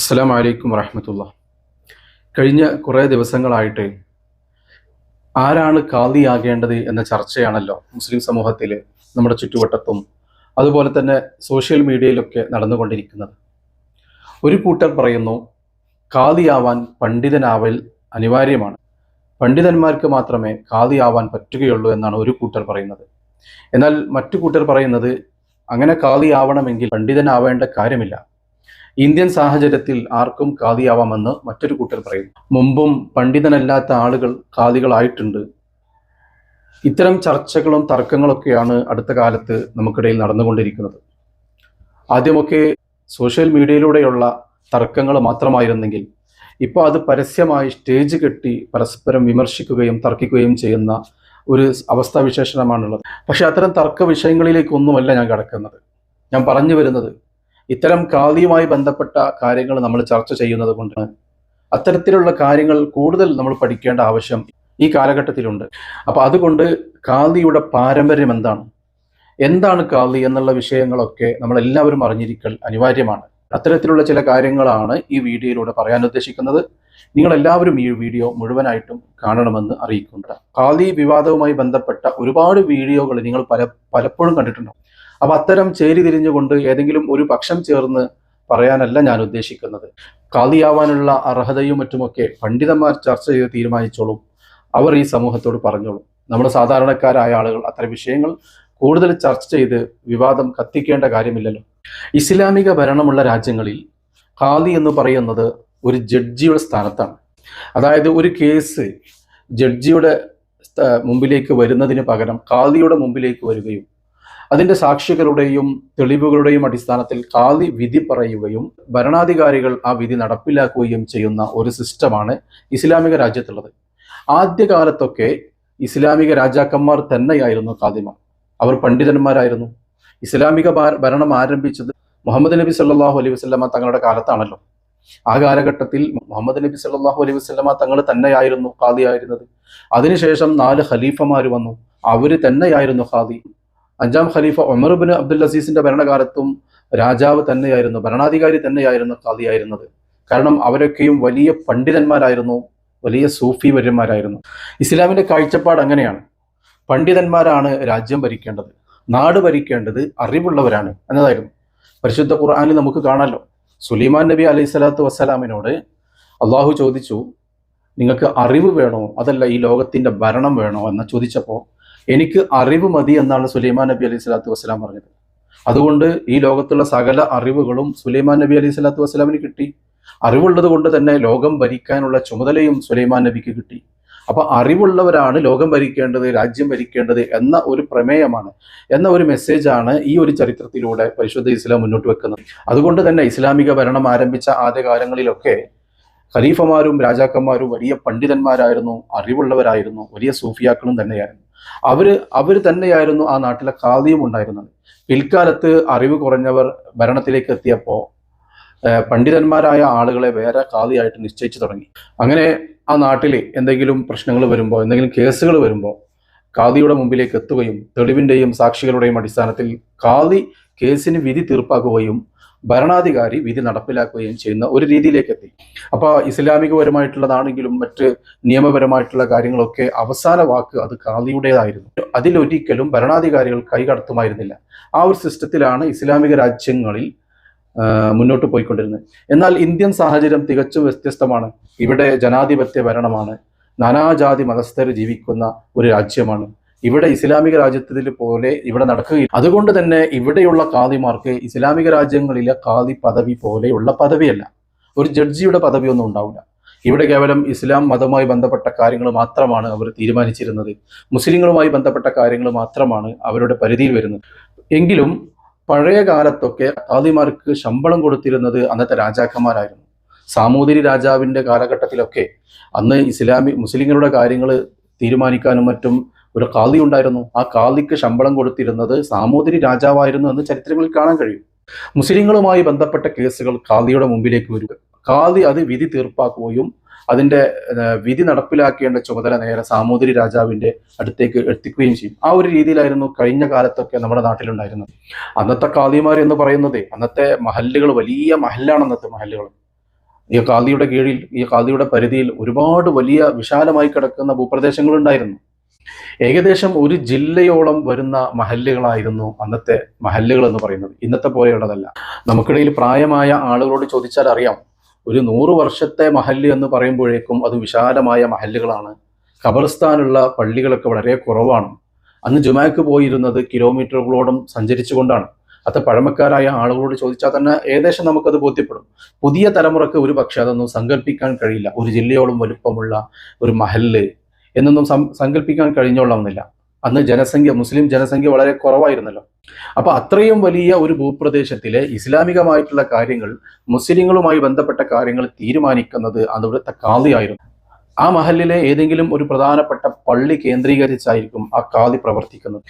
അസ്സലാം വലൈക്കും വറഹമത്തുള്ള. കഴിഞ്ഞ കുറേ ദിവസങ്ങളായിട്ട് ആരാണ് കാദിയാകേണ്ടത് എന്ന ചർച്ചയാണല്ലോ മുസ്ലിം സമൂഹത്തിൽ നമ്മുടെ ചുറ്റുവട്ടത്തും അതുപോലെ തന്നെ സോഷ്യൽ മീഡിയയിലൊക്കെ നടന്നുകൊണ്ടിരിക്കുന്നത്. ഒരു കൂട്ടർ പറയുന്നു കാദിയാവാൻ പണ്ഡിതനാവൽ അനിവാര്യമാണ്. പണ്ഡിതന്മാർക്ക് മാത്രമേ കാദിയാവാൻ പറ്റുകയുള്ളൂ എന്നാണ് ഒരു കൂട്ടർ പറയുന്നത്. എന്നാൽ മറ്റു കൂട്ടർ പറയുന്നത് അങ്ങനെ കാദിയാവണമെങ്കിൽ പണ്ഡിതനാവേണ്ട കാര്യമില്ല. ഇന്ത്യൻ സാഹചര്യത്തിൽ ആർക്കും കാതിയാവാമെന്ന് മറ്റൊരു കൂട്ടർ പറയുന്നു. മുമ്പും പണ്ഡിതനല്ലാത്ത ആളുകൾ കാതികളായിട്ടുണ്ട് ഇത്തരം ചർച്ചകളും തർക്കങ്ങളൊക്കെയാണ് അടുത്ത കാലത്ത് നമുക്കിടയിൽ നടന്നുകൊണ്ടിരിക്കുന്നത്. ആദ്യമൊക്കെ സോഷ്യൽ മീഡിയയിലൂടെയുള്ള തർക്കങ്ങൾ മാത്രമായിരുന്നെങ്കിൽ ഇപ്പോൾ അത് പരസ്യമായി സ്റ്റേജ് കെട്ടി പരസ്പരം വിമർശിക്കുകയും തർക്കിക്കുകയും ചെയ്യുന്ന ഒരു അവസ്ഥാവിശേഷണമാണുള്ളത്. പക്ഷേ അത്തരം തർക്ക വിഷയങ്ങളിലേക്കൊന്നുമല്ല ഞാൻ കടക്കുന്നത്. ഞാൻ പറഞ്ഞു വരുന്നത് ഇത്തരം കാതിയുമായി ബന്ധപ്പെട്ട കാര്യങ്ങൾ നമ്മൾ ചർച്ച ചെയ്യുന്നത് കൊണ്ട് അത്തരത്തിലുള്ള കാര്യങ്ങൾ കൂടുതൽ നമ്മൾ പഠിക്കേണ്ട ആവശ്യം ഈ കാലഘട്ടത്തിലുണ്ട്. അപ്പോൾ അതുകൊണ്ട് കാതിയുടെ പാരമ്പര്യം എന്താണ്? എന്താണ് കാതി എന്നുള്ള വിഷയങ്ങളൊക്കെ നമ്മൾ എല്ലാവരും അറിഞ്ഞിരിക്കൽ അനിവാര്യമാണ്. അത്തരത്തിലുള്ള ചില കാര്യങ്ങളാണ് ഈ വീഡിയോയിലൂടെ പറയാൻ ഉദ്ദേശിക്കുന്നത്. നിങ്ങൾ എല്ലാവരും ഈ വീഡിയോ മുഴുവനായിട്ടും കാണണമെന്ന് അറിയിക്കുന്നുണ്ട് കാതി വിവാദവുമായി ബന്ധപ്പെട്ട ഒരുപാട് വീഡിയോകൾ നിങ്ങൾ പല പലപ്പോഴും കണ്ടിട്ടുണ്ടാവും. അപ്പൊ അത്തരം ചേരി തിരിഞ്ഞുകൊണ്ട് ഏതെങ്കിലും ഒരു പക്ഷം ചേർന്ന് പറയാനല്ല ഞാൻ ഉദ്ദേശിക്കുന്നത്. കാതിയാവാനുള്ള അർഹതയും മറ്റുമൊക്കെ പണ്ഡിതന്മാർ ചർച്ച ചെയ്ത് തീരുമാനിച്ചോളും. അവർ ഈ സമൂഹത്തോട് പറഞ്ഞോളും. നമ്മൾ സാധാരണക്കാരായ ആളുകൾ അത്തരം വിഷയങ്ങൾ കൂടുതൽ ചർച്ച ചെയ്ത് വിവാദം കത്തിക്കേണ്ട കാര്യമില്ലല്ലോ. ഇസ്ലാമിക ഭരണമുള്ള രാജ്യങ്ങളിൽ ഖാദി എന്ന് പറയുന്നത് ഒരു ജഡ്ജിയുടെ സ്ഥാനത്താണ്. അതായത് ഒരു കേസ് ജഡ്ജിയുടെ മുമ്പിലേക്ക് വരുന്നതിന് പകരം ഖാദിയുടെ മുമ്പിലേക്ക് വരികയും അതിന്റെ സാക്ഷികളുടെയും തെളിവുകളുടെയും അടിസ്ഥാനത്തിൽ കാതി വിധി പറയുകയും ഭരണാധികാരികൾ ആ വിധി നടപ്പിലാക്കുകയും ചെയ്യുന്ന ഒരു സിസ്റ്റമാണ് ഇസ്ലാമിക രാജ്യത്തുള്ളത്. ആദ്യകാലത്തൊക്കെ ഇസ്ലാമിക രാജാക്കന്മാർ തന്നെയായിരുന്നു കാതിമാർ അവർ പണ്ഡിതന്മാരായിരുന്നു. ഇസ്ലാമിക ഭരണം ആരംഭിച്ചത് മുഹമ്മദ് നബി സല്ലാഹു അലൈഹി വസ്ലമ തങ്ങളുടെ കാലത്താണല്ലോ. ആ കാലഘട്ടത്തിൽ മുഹമ്മദ് നബി സല്ലാഹു അലൈഹി വസ്ലമ തങ്ങൾ തന്നെയായിരുന്നു ഖാദിയായിരുന്നത് അതിനുശേഷം നാല് ഖലീഫമാർ വന്നു. അവർ തന്നെയായിരുന്നു ഖാദി. അഞ്ചാം ഖലീഫ ഉമർ ബിൻ അബ്ദുൽ അസീസിന്റെ ഭരണകാലത്തും രാജാവ് തന്നെയായിരുന്നു ഭരണാധികാരി തന്നെയായിരുന്നു ഖാദിയായിരുന്നത്. കാരണം അവരൊക്കെയും വലിയ പണ്ഡിതന്മാരായിരുന്നു വലിയ സൂഫി വര്യന്മാരായിരുന്നു. ഇസ്ലാമിന്റെ കാഴ്ചപ്പാട് അങ്ങനെയാണ്. പണ്ഡിതന്മാരാണ് രാജ്യം ഭരിക്കേണ്ടത് നാട് ഭരിക്കേണ്ടത് അറിവുള്ളവരാണ് എന്നതായിരുന്നു. പരിശുദ്ധ ഖുർആാനിൽ നമുക്ക് കാണാമല്ലോ സുലൈമാൻ നബി അലൈഹി സ്വലാത്തു വസ്സലാമിനോട് അള്ളാഹു ചോദിച്ചു നിങ്ങൾക്ക് അറിവ് വേണോ? അതല്ല ഈ ലോകത്തിന്റെ ഭരണം വേണോ? എന്ന് ചോദിച്ചപ്പോൾ എനിക്ക് അറിവ് മതി എന്നാണ് സുലൈമാൻ നബി അലൈഹി സ്വലാത്തു വസ്സലാം പറഞ്ഞത്. അതുകൊണ്ട് ഈ ലോകത്തുള്ള സകല അറിവുകളും സുലൈമാൻ നബി അലൈഹി സ്വലാത്തു വസ്സലാമിന് കിട്ടി. അറിവുള്ളത് കൊണ്ട് തന്നെ ലോകം ഭരിക്കാനുള്ള ചുമതലയും സുലൈമാൻ നബിക്ക് കിട്ടി. അപ്പൊ അറിവുള്ളവരാണ് ലോകം ഭരിക്കേണ്ടത് രാജ്യം ഭരിക്കേണ്ടത് എന്ന ഒരു പ്രമേയമാണ് എന്ന ഒരു മെസ്സേജാണ് ഈ ഒരു ചരിത്രത്തിലൂടെ പരിശുദ്ധ ഇസ്ലാം മുന്നോട്ട് വെക്കുന്നത്. അതുകൊണ്ട് തന്നെ ഇസ്ലാമിക ഭരണം ആരംഭിച്ച ആദ്യകാലങ്ങളിലൊക്കെ ഖലീഫമാരും രാജാക്കന്മാരും വലിയ പണ്ഡിതന്മാരായിരുന്നു അറിവുള്ളവരായിരുന്നു വലിയ സൂഫിയാക്കളും തന്നെയായിരുന്നു. അവർ അവർ തന്നെയായിരുന്നു ആ നാട്ടിലെ കാതിയും ഉണ്ടായിരുന്നത്. പിൽക്കാലത്ത് അറിവ് കുറഞ്ഞവർ ഭരണത്തിലേക്ക് എത്തിയപ്പോൾ പണ്ഡിതന്മാരായ ആളുകളെ വേറെ കാതിയായിട്ട് നിശ്ചയിച്ചു തുടങ്ങി. അങ്ങനെ ആ നാട്ടിൽ എന്തെങ്കിലും പ്രശ്നങ്ങൾ വരുമ്പോൾ എന്തെങ്കിലും കേസുകൾ വരുമ്പോൾ കാതിയുടെ മുമ്പിലേക്ക് എത്തുകയും തെളിവിന്റെയും സാക്ഷികളുടെയും അടിസ്ഥാനത്തിൽ കാതി കേസിന് വിധി തീർപ്പാക്കുകയും ഭരണാധികാരി വിധി നടപ്പിലാക്കുകയും ചെയ്യുന്ന ഒരു രീതിയിലേക്ക് എത്തി. അപ്പോൾ ഇസ്ലാമികപരമായിട്ടുള്ളതാണെങ്കിലും മറ്റ് നിയമപരമായിട്ടുള്ള കാര്യങ്ങളൊക്കെ അവസാന വാക്ക് അത് ഖാദിയുടേതായിരുന്നു. അതിലൊരിക്കലും ഭരണാധികാരികൾ കൈകടത്തുമായിരുന്നില്ല ആ ഒരു സിസ്റ്റത്തിലാണ് ഇസ്ലാമിക രാജ്യങ്ങളിൽ മുന്നോട്ട് പോയിക്കൊണ്ടിരുന്നത്. എന്നാൽ ഇന്ത്യൻ സാഹചര്യം തികച്ചും വ്യത്യസ്തമാണ്. ഇവിടെ ജനാധിപത്യ ഭരണമാണ്. നാനാജാതി മതസ്ഥർ ജീവിക്കുന്ന ഒരു രാജ്യമാണ്. ഇവിടെ ഇസ്ലാമിക രാജ്യത്തിൽ പോലെ ഇവിടെ നടക്കുകയില്ല. അതുകൊണ്ട് തന്നെ ഇവിടെയുള്ള കാദിമാർക്ക് ഇസ്ലാമിക രാജ്യങ്ങളിലെ കാദി പദവി പോലെയുള്ള പദവിയല്ല. ഒരു ജഡ്ജിയുടെ പദവിയൊന്നും ഉണ്ടാവില്ല. ഇവിടെ കേവലം ഇസ്ലാം മതവുമായി ബന്ധപ്പെട്ട കാര്യങ്ങൾ മാത്രമാണ് അവർ തീരുമാനിച്ചിരുന്നത്. മുസ്ലിങ്ങളുമായി ബന്ധപ്പെട്ട കാര്യങ്ങൾ മാത്രമാണ് അവരുടെ പരിധിയിൽ വരുന്നത്. എങ്കിലും പഴയ കാലത്തൊക്കെ കാദിമാർക്ക് ശമ്പളം കൊടുത്തിരുന്നത് അന്നത്തെ രാജാക്കന്മാരായിരുന്നു. സാമൂതിരി രാജാവിന്റെ കാലഘട്ടത്തിലൊക്കെ അന്ന് ഇസ്ലാമി മുസ്ലിങ്ങളുടെ കാര്യങ്ങൾ തീരുമാനിക്കാനും മറ്റും ഒരു കാളി ഉണ്ടായിരുന്നു. ആ കാളിക്ക് ശമ്പളം കൊടുത്തിരുന്നത് സാമൂതിരി രാജാവായിരുന്നു എന്ന് ചരിത്രങ്ങളിൽ കാണാൻ കഴിയും. മുസ്ലിങ്ങളുമായി ബന്ധപ്പെട്ട കേസുകൾ കാളിയുടെ മുമ്പിലേക്ക് വരിക. കാളി അത് വിധി തീർപ്പാക്കുകയും അതിന്റെ വിധി നടപ്പിലാക്കേണ്ട ചുമതല നേരെ സാമൂതിരി രാജാവിന്റെ അടുത്തേക്ക് എത്തിക്കുകയും ചെയ്യും. ആ ഒരു രീതിയിലായിരുന്നു കഴിഞ്ഞ കാലത്തൊക്കെ നമ്മുടെ നാട്ടിലുണ്ടായിരുന്നത്. അന്നത്തെ കാദിമാർ എന്ന് പറയുന്നത് അന്നത്തെ മഹല്ലുകൾ വലിയ മഹല്ലാണ് അന്നത്തെ മഹല്ലുകൾ. ഈ കാളിയുടെ കീഴിൽ ഈ കാളിയുടെ പരിധിയിൽ ഒരുപാട് വലിയ വിശാലമായി കിടക്കുന്ന ഭൂപ്രദേശങ്ങളുണ്ടായിരുന്നു. ഏകദേശം ഒരു ജില്ലയോളം വരുന്ന മഹല്ലുകളായിരുന്നു അന്നത്തെ മഹല്ലുകൾ എന്ന് പറയുന്നത്. ഇന്നത്തെ പോലെയുള്ളതല്ല. നമുക്കിടയിൽ പ്രായമായ ആളുകളോട് ചോദിച്ചാൽ അറിയാം ഒരു നൂറ് വർഷത്തെ മഹല്ല് എന്ന് പറയുമ്പോഴേക്കും അത് വിശാലമായ മഹല്ലുകളാണ്. ഖബർസ്ഥാനുള്ള പള്ളികളൊക്കെ വളരെ കുറവാണ്. അന്ന് ജുമാക്ക് പോയിരുന്നത് കിലോമീറ്ററുകളോളം സഞ്ചരിച്ചുകൊണ്ടാണ്. അത് പഴമക്കാരായ ആളുകളോട് ചോദിച്ചാൽ തന്നെ ഏകദേശം നമുക്കത് ബോധ്യപ്പെടും. പുതിയ തലമുറയ്ക്ക് ഒരു പക്ഷേ അതൊന്നും സങ്കല്പിക്കാൻ കഴിയില്ല. ഒരു ജില്ലയോളം വലുപ്പമുള്ള ഒരു മഹല്ല് എന്നൊന്നും സങ്കല്പിക്കാൻ കഴിഞ്ഞോളണമെന്നില്ല അന്ന് ജനസംഖ്യ മുസ്ലിം ജനസംഖ്യ വളരെ കുറവായിരുന്നല്ലോ. അപ്പൊ അത്രയും വലിയ ഒരു ഭൂപ്രദേശത്തിലെ ഇസ്ലാമികമായിട്ടുള്ള കാര്യങ്ങൾ മുസ്ലിങ്ങളുമായി ബന്ധപ്പെട്ട കാര്യങ്ങൾ തീരുമാനിക്കുന്നത് അവിടുത്തെ കാളിയായിരുന്നു ആ മഹലിലെ ഏതെങ്കിലും ഒരു പ്രധാനപ്പെട്ട പള്ളി കേന്ദ്രീകരിച്ചായിരിക്കും ആ കാതി പ്രവർത്തിക്കുന്നത്.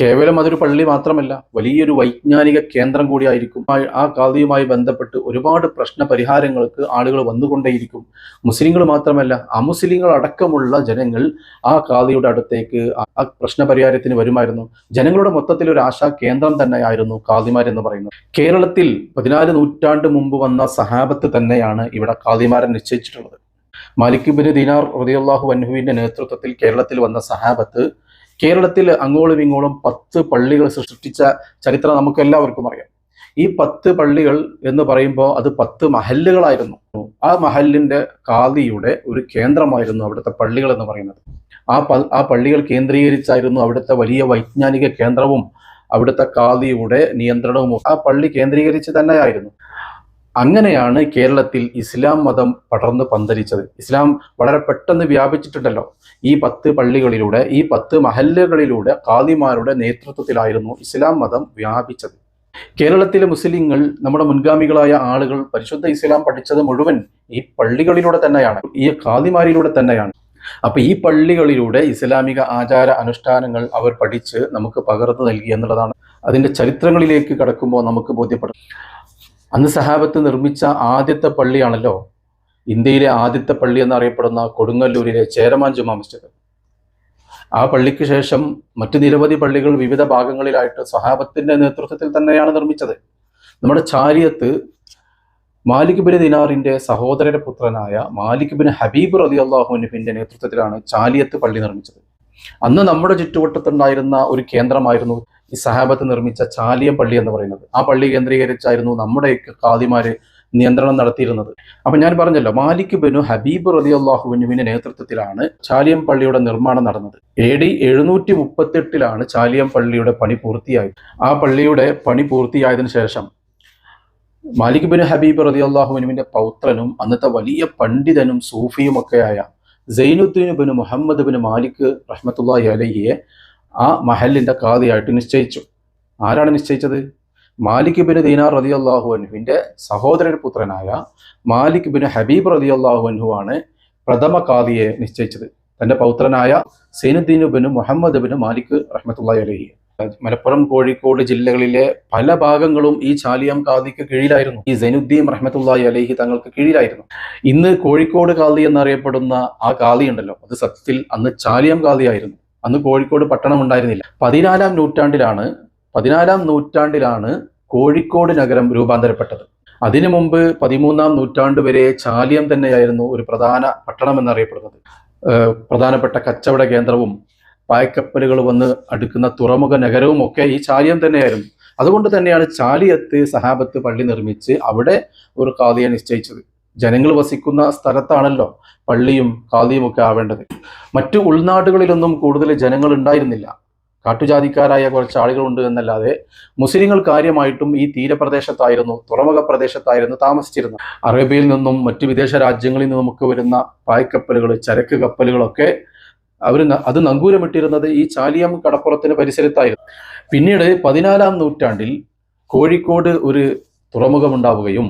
കേവലം അതൊരു പള്ളി മാത്രമല്ല വലിയൊരു വൈജ്ഞാനിക കേന്ദ്രം കൂടിയായിരിക്കും. ആ- കാതിയുമായി ബന്ധപ്പെട്ട് ഒരുപാട് പ്രശ്ന പരിഹാരങ്ങൾക്ക് ആളുകൾ വന്നുകൊണ്ടേയിരിക്കും. മുസ്ലിങ്ങൾ മാത്രമല്ല അമുസ്ലിങ്ങൾ അടക്കമുള്ള ജനങ്ങൾ ആ കാതിയുടെ അടുത്തേക്ക് ആ- പ്രശ്ന പരിഹാരത്തിന് വരുമായിരുന്നു. ജനങ്ങളുടെ മൊത്തത്തിൽ ഒരു ആശാ കേന്ദ്രം തന്നെയായിരുന്നു കാതിമാർ എന്ന് പറയുന്നത്. കേരളത്തിൽ പതിനാല് നൂറ്റാണ്ട് മുമ്പ് വന്ന സഹാബത്ത് തന്നെയാണ് ഇവിടെ കാതിമാരെ നിശ്ചയിച്ചിട്ടുള്ളത്. മാലിക് ബിൻ ദിനാർ റളിയല്ലാഹു അൻഹുവിന്റെ നേതൃത്വത്തിൽ കേരളത്തിൽ വന്ന സഹാബത്ത് കേരളത്തിൽ അങ്ങോളം ഇങ്ങോളം പത്ത് പള്ളികൾ സൃഷ്ടിച്ച ചരിത്രം നമുക്ക് എല്ലാവർക്കും അറിയാം. ഈ പത്ത് പള്ളികൾ എന്ന് പറയുമ്പോൾ അത് പത്ത് മഹല്ലുകളായിരുന്നു. ആ മഹല്ലിന്റെ കാതിയുടെ ഒരു കേന്ദ്രമായിരുന്നു അവിടുത്തെ പള്ളികൾ എന്ന് പറയുന്നത്. ആ ആ പള്ളികൾ കേന്ദ്രീകരിച്ചായിരുന്നു അവിടുത്തെ വലിയ വൈജ്ഞാനിക കേന്ദ്രവും അവിടുത്തെ കാതിയുടെ നിയന്ത്രണവും ആ പള്ളി കേന്ദ്രീകരിച്ച് തന്നെയായിരുന്നു. അങ്ങനെയാണ് കേരളത്തിൽ ഇസ്ലാം മതം പടർന്ന് പന്തലിച്ചത്. ഇസ്ലാം വളരെ പെട്ടെന്ന് വ്യാപിച്ചിട്ടുണ്ടല്ലോ. ഈ പത്ത് പള്ളികളിലൂടെ ഈ പത്ത് മഹല്ലുകളിലൂടെ കാദിമാരുടെ നേതൃത്വത്തിലായിരുന്നു ഇസ്ലാം മതം വ്യാപിച്ചത്. കേരളത്തിലെ മുസ്ലിങ്ങൾ നമ്മുടെ മുൻഗാമികളായ ആളുകൾ പരിശുദ്ധ ഇസ്ലാം പഠിച്ചത് മുഴുവൻ ഈ പള്ളികളിലൂടെ തന്നെയാണ്. ഈ കാദിമാരിലൂടെ തന്നെയാണ്. അപ്പൊ ഈ പള്ളികളിലൂടെ ഇസ്ലാമിക ആചാര അനുഷ്ഠാനങ്ങൾ അവർ പഠിച്ച് നമുക്ക് പകർന്നു നൽകി എന്നുള്ളതാണ്. അതിന്റെ ചരിത്രങ്ങളിലേക്ക് കടക്കുമ്പോൾ നമുക്ക് ബോധ്യപ്പെടും. അന്ന് സഹാബത്ത് നിർമ്മിച്ച ആദ്യത്തെ പള്ളിയാണല്ലോ ഇന്ത്യയിലെ ആദ്യത്തെ പള്ളി എന്നറിയപ്പെടുന്ന കൊടുങ്ങല്ലൂരിലെ ചേരമാൻ ജുമാ മസ്ജിദ്. ആ പള്ളിക്ക് ശേഷം മറ്റു നിരവധി പള്ളികൾ വിവിധ ഭാഗങ്ങളിലായിട്ട് സഹാബത്തിന്റെ നേതൃത്വത്തിൽ തന്നെയാണ് നിർമ്മിച്ചത്. നമ്മുടെ ചാരിയത്ത് മാലിക് ബിൻ ദിനാറിന്റെ സഹോദരന്റെ പുത്രനായ മാലിക് ബിൻ ഹബീബ് റതി അള്ളാഹുനുബിന്റെ നേതൃത്വത്തിലാണ് ചാലിയത്ത് പള്ളി നിർമ്മിച്ചത്. അന്ന് നമ്മുടെ ചുറ്റുവട്ടത്തുണ്ടായിരുന്ന ഒരു കേന്ദ്രമായിരുന്നു ഈ സഹാബത്ത് നിർമ്മിച്ച ചാലിയം പള്ളി എന്ന് പറയുന്നത്. ആ പള്ളി കേന്ദ്രീകരിച്ചായിരുന്നു നമ്മുടെ കാദിമാര് നിയന്ത്രണം നടത്തിയിരുന്നത്. അപ്പൊ ഞാൻ പറഞ്ഞല്ലോ മാലിക് ബനു ഹബീബ് റതി അള്ളാഹുവിനുവിന്റെ നേതൃത്വത്തിലാണ് ചാലിയം പള്ളിയുടെ നിർമ്മാണം നടന്നത്. എ ഡി എഴുന്നൂറ്റി മുപ്പത്തെട്ടിലാണ് ചാലിയം പള്ളിയുടെ പണി പൂർത്തിയായത്. ആ പള്ളിയുടെ പണി പൂർത്തിയായതിനു ശേഷം മാലിക് ബിൻ ഹബീബ് റതി അള്ളാഹുവിനുവിന്റെ പൗത്രനും അന്നത്തെ വലിയ പണ്ഡിതനും സൂഫിയുമൊക്കെയായ സൈനുദ്ദീൻ ബിൻ മുഹമ്മദ് ബിൻ മാലിക് റഹ്മത്തുള്ളാഹി അലഹിയെ ആ മഹലിന്റെ കാതിയായിട്ട് നിശ്ചയിച്ചു. ആരാണ് നിശ്ചയിച്ചത്? മാലിക് ബിൻ ദീനാർ റതി അള്ളാഹു അൻഹുവിന്റെ സഹോദരൻ പുത്രനായ മാലിക് ബിൻ ഹബീബ് റതി അള്ളാഹു ആണ് പ്രഥമ കാദിയെ നിശ്ചയിച്ചത്. തന്റെ പൗത്രനായ സൈനുദ്ദീൻ ബിൻ മുഹമ്മദ് ബിൻ മാലിക് റഹ്മത്തുള്ളാഹി അലഹി. മലപ്പുറം കോഴിക്കോട് ജില്ലകളിലെ പല ഭാഗങ്ങളും ഈ ചാലിയം കാദിക്ക് കീഴിലായിരുന്നു. ഈ സൈനുദ്ദീൻ റഹ്മത്തുള്ളാഹി അലഹി തങ്ങൾക്ക് കീഴിലായിരുന്നു. ഇന്ന് കോഴിക്കോട് കാദി എന്നറിയപ്പെടുന്ന ആ കാദി ഉണ്ടല്ലോ. അത് സത്യത്തിൽ അന്ന് ചാലിയം കാദിയായിരുന്നു അന്ന് കോഴിക്കോട് പട്ടണം ഉണ്ടായിരുന്നില്ല. പതിനാലാം നൂറ്റാണ്ടിലാണ് പതിനാലാം നൂറ്റാണ്ടിലാണ് കോഴിക്കോട് നഗരം രൂപാന്തരപ്പെട്ടത്. അതിനു മുമ്പ് പതിമൂന്നാം നൂറ്റാണ്ട് വരെ ചാലിയം തന്നെയായിരുന്നു ഒരു പ്രധാന പട്ടണം എന്നറിയപ്പെടുന്നത് പ്രധാനപ്പെട്ട കച്ചവട കേന്ദ്രവും പായക്കപ്പലുകൾ വന്ന് അടുക്കുന്ന തുറമുഖ നഗരവും ഒക്കെ ഈ ചാലിയം തന്നെയായിരുന്നു. അതുകൊണ്ട് തന്നെയാണ് ചാലിയത്ത് സഹാബത്ത് പള്ളി നിർമ്മിച്ച് അവിടെ ഒരു കാതിയെ നിശ്ചയിച്ചത്. ജനങ്ങൾ വസിക്കുന്ന സ്ഥലത്താണല്ലോ പള്ളിയും കാതിയും ഒക്കെ ആവേണ്ടത്. മറ്റു ഉൾനാടുകളിലൊന്നും കൂടുതൽ ജനങ്ങൾ ഉണ്ടായിരുന്നില്ല. കാട്ടുജാതിക്കാരായ കുറച്ച് ആളുകളുണ്ട് എന്നല്ലാതെ മുസ്ലിങ്ങൾ കാര്യമായിട്ടും ഈ തീരപ്രദേശത്തായിരുന്നു തുറമുഖ പ്രദേശത്തായിരുന്നു താമസിച്ചിരുന്നത്. അറേബ്യയിൽ നിന്നും മറ്റ് വിദേശ രാജ്യങ്ങളിൽ നിന്നുമൊക്കെ വരുന്ന പായ്ക്കപ്പലുകൾ ചരക്ക് കപ്പലുകളൊക്കെ അവർ അത് നങ്കൂരമിട്ടിരുന്നത് ഈ ചാലിയം കടപ്പുറത്തിന് പരിസരത്തായിരുന്നു. പിന്നീട് പതിനാലാം നൂറ്റാണ്ടിൽ കോഴിക്കോട് ഒരു തുറമുഖമുണ്ടാവുകയും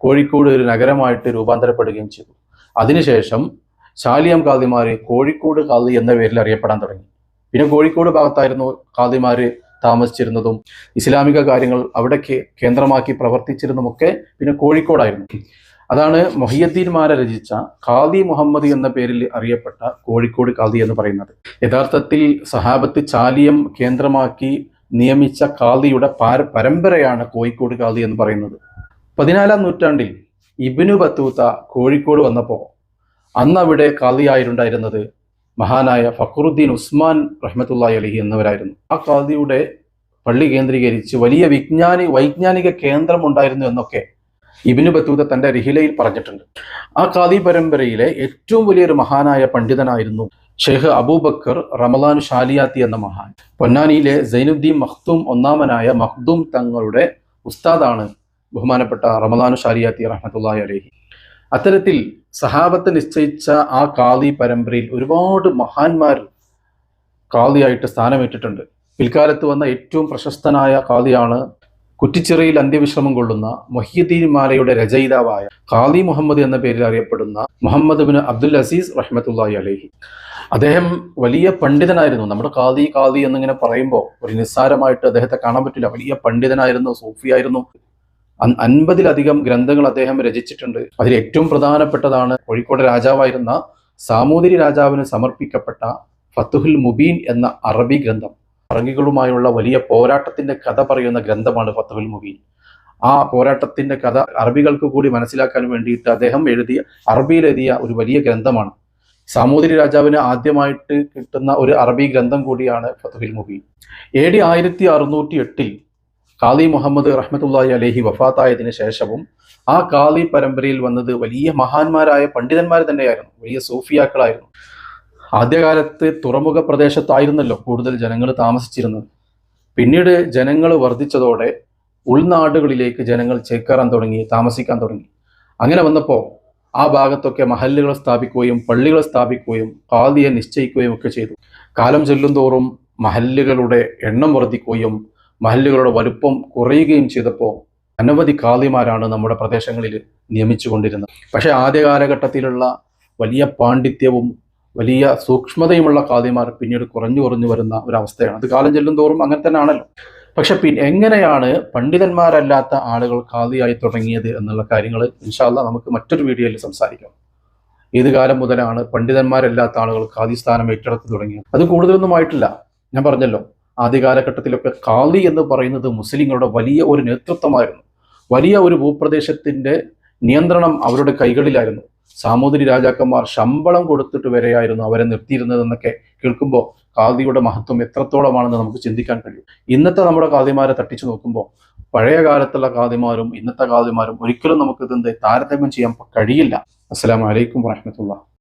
കോഴിക്കോട് ഒരു നഗരമായിട്ട് രൂപാന്തരപ്പെടുകയും ചെയ്തു. അതിനുശേഷം ചാലിയം കാദിമാര് കോഴിക്കോട് കാതി എന്ന പേരിൽ അറിയപ്പെടാൻ തുടങ്ങി. പിന്നെ കോഴിക്കോട് ഭാഗത്തായിരുന്നു കാദിമാര് താമസിച്ചിരുന്നതും ഇസ്ലാമിക കാര്യങ്ങൾ അവിടേക്ക് കേന്ദ്രമാക്കി പ്രവർത്തിച്ചിരുന്നതുമൊക്കെ പിന്നെ കോഴിക്കോടായിരുന്നു. അതാണ് മൊഹിയദ്ദീൻമാരെ രചിച്ച ഖാദി മുഹമ്മദ് എന്ന പേരിൽ അറിയപ്പെട്ട കോഴിക്കോട് ഖാദി എന്ന് പറയുന്നത്. യഥാർത്ഥത്തിൽ സഹാബത്ത് ചാലിയം കേന്ദ്രമാക്കി നിയമിച്ച ഖാദിയുടെ പാര പരമ്പരയാണ് കോഴിക്കോട് ഖാദി എന്ന് പറയുന്നത്. പതിനാലാം നൂറ്റാണ്ടിൽ ഇബിനു ബത്തൂത്ത കോഴിക്കോട് വന്നപ്പോൾ അന്നവിടെ അവിടെ കാളിയായിട്ടുണ്ടായിരുന്നത് മഹാനായ ഫക്രുദ്ദീൻ ഉസ്മാൻ റഹ്മത്തുള്ളാഹി അലഹി എന്നിവരായിരുന്നു. ആ കാതിയുടെ പള്ളി കേന്ദ്രീകരിച്ച് വലിയ വിജ്ഞാനി വൈജ്ഞാനിക കേന്ദ്രം ഉണ്ടായിരുന്നു എന്നൊക്കെ ഇബിനു ബത്തൂത്ത തന്റെ റിഹിലയിൽ പറഞ്ഞിട്ടുണ്ട്. ആ കാദി പരമ്പരയിലെ ഏറ്റവും വലിയൊരു മഹാനായ പണ്ഡിതനായിരുന്നു ഷെയ്ഖ് അബൂബക്കർ റമദാൻ ഷാലിയാത്തി എന്ന മഹാൻ. പൊന്നാനിയിലെ സൈനുദ്ദീൻ മഖ്ദൂം ഒന്നാമനായ മഖ്ദൂം തങ്ങളുടെ ഉസ്താദാണ്. ബഹുമാനപ്പെട്ട റമദാനു ഷാരിയാത്തി റഹ്മത്തുള്ളാഹി അലഹി. അത്തരത്തിൽ സഹാബത്ത് നിശ്ചയിച്ച ആ കാളി പരമ്പരയിൽ ഒരുപാട് മഹാന്മാർ കാളിയായിട്ട് സ്ഥാനമേറ്റിട്ടുണ്ട്. പിൽക്കാലത്ത് വന്ന ഏറ്റവും പ്രശസ്തനായ കാളിയാണ് കുറ്റിച്ചിറയിൽ അന്ത്യവിശ്രമം കൊള്ളുന്ന മൊഹീദ്ദീൻ മാലയുടെ രചയിതാവായ ഖാദി മുഹമ്മദ് എന്ന പേരിൽ അറിയപ്പെടുന്ന മുഹമ്മദ് ബിൻ അബ്ദുൽ അസീസ് റഹ്മത്തുള്ളാഹി അലഹി. അദ്ദേഹം വലിയ പണ്ഡിതനായിരുന്നു. നമ്മുടെ ഖാദി ഖാദി എന്നിങ്ങനെ പറയുമ്പോൾ ഒരു നിസ്സാരമായിട്ട് അദ്ദേഹത്തെ കാണാൻ പറ്റില്ല. വലിയ പണ്ഡിതനായിരുന്നു സൂഫിയായിരുന്നു. അൻപതിലധികം ഗ്രന്ഥങ്ങൾ അദ്ദേഹം രചിച്ചിട്ടുണ്ട്. അതിൽ ഏറ്റവും പ്രധാനപ്പെട്ടതാണ് കോഴിക്കോട് രാജാവായിരുന്ന സാമൂതിരി രാജാവിന് സമർപ്പിക്കപ്പെട്ട ഫത്തുഹുൽ മുബീൻ എന്ന അറബി ഗ്രന്ഥം. പറങ്കികളുമായുള്ള വലിയ പോരാട്ടത്തിന്റെ കഥ പറയുന്ന ഗ്രന്ഥമാണ് ഫത്തുഹുൽ മുബീൻ. ആ പോരാട്ടത്തിന്റെ കഥ അറബികൾക്ക് കൂടി മനസ്സിലാക്കാൻ വേണ്ടിയിട്ട് അദ്ദേഹം എഴുതിയ അറബിയിൽ എഴുതിയ ഒരു വലിയ ഗ്രന്ഥമാണ്. സാമൂതിരി രാജാവിന് ആദ്യമായിട്ട് കിട്ടുന്ന ഒരു അറബി ഗ്രന്ഥം കൂടിയാണ് ഫത്തുഹുൽ മുബീൻ. എ ഡി ആയിരത്തി അറുന്നൂറ്റി എട്ടിൽ കാളി മുഹമ്മദ് റഹ്മത്തുള്ളി അലഹി വഫാത്തായതിനു ശേഷവും ആ കാളി പരമ്പരയിൽ വന്നത് വലിയ മഹാന്മാരായ പണ്ഡിതന്മാർ തന്നെയായിരുന്നു. വലിയ സൂഫിയാക്കളായിരുന്നു. ആദ്യകാലത്ത് തുറമുഖ പ്രദേശത്തായിരുന്നല്ലോ കൂടുതൽ ജനങ്ങൾ താമസിച്ചിരുന്നത്. പിന്നീട് ജനങ്ങൾ വർദ്ധിച്ചതോടെ ഉൾനാടുകളിലേക്ക് ജനങ്ങൾ ചേക്കേറാൻ തുടങ്ങി താമസിക്കാൻ തുടങ്ങി. അങ്ങനെ വന്നപ്പോൾ ആ ഭാഗത്തൊക്കെ മഹല്ലുകൾ സ്ഥാപിക്കുകയും പള്ളികൾ സ്ഥാപിക്കുകയും കാതിയെ നിശ്ചയിക്കുകയും ഒക്കെ ചെയ്തു. കാലം ചെല്ലുന്തോറും മഹല്ലുകളുടെ എണ്ണം വർദ്ധിക്കുകയും മഹല്ലുകളുടെ വലുപ്പം കുറയുകയും ചെയ്തപ്പോൾ അനവധി കാളിമാരാണ് നമ്മുടെ പ്രദേശങ്ങളിൽ നിയമിച്ചുകൊണ്ടിരുന്നത്. പക്ഷേ ആദ്യ കാലഘട്ടത്തിലുള്ള വലിയ പാണ്ഡിത്യവും വലിയ സൂക്ഷ്മതയുമുള്ള കാളിമാർ പിന്നീട് കുറഞ്ഞു കുറഞ്ഞു വരുന്ന ഒരവസ്ഥയാണ്. അത് കാലം ചെല്ലും തോറും അങ്ങനെ തന്നെ ആണല്ലോ പക്ഷെ പിന്നെ എങ്ങനെയാണ് പണ്ഡിതന്മാരല്ലാത്ത ആളുകൾ കാളിയായി തുടങ്ങിയത് എന്നുള്ള കാര്യങ്ങൾ ഇൻഷാല്ല നമുക്ക് മറ്റൊരു വീഡിയോയിൽ സംസാരിക്കാം. ഏത് കാലം മുതലാണ് പണ്ഡിതന്മാരല്ലാത്ത ആളുകൾ കാതി സ്ഥാനം ഏറ്റെടുത്ത് തുടങ്ങിയത്? അത് കൂടുതലൊന്നും ആയിട്ടില്ല. ഞാൻ പറഞ്ഞല്ലോ. ആദ്യ കാലഘട്ടത്തിലൊക്കെ കാളി എന്ന് പറയുന്നത് മുസ്ലിങ്ങളുടെ വലിയ ഒരു നേതൃത്വമായിരുന്നു. വലിയ ഒരു ഭൂപ്രദേശത്തിന്റെ നിയന്ത്രണം അവരുടെ കൈകളിലായിരുന്നു. സാമൂതിരി രാജാക്കന്മാർ ശമ്പളം കൊടുത്തിട്ട് വരെയായിരുന്നു അവരെ നിർത്തിയിരുന്നതെന്നൊക്കെ കേൾക്കുമ്പോൾ കാതിയുടെ മഹത്വം എത്രത്തോളമാണെന്ന് നമുക്ക് ചിന്തിക്കാൻ കഴിയും. ഇന്നത്തെ നമ്മുടെ കാതിമാരെ തട്ടിച്ചു നോക്കുമ്പോൾ പഴയ കാലത്തുള്ള കാതിമാരും ഇന്നത്തെ കാതിമാരും ഒരിക്കലും നമുക്ക് ഇതെന്ത് താരതമ്യം ചെയ്യാൻ കഴിയില്ല. അസ്സാം വലൈക്കും വറഹ്മത്തുള്ളാഹി.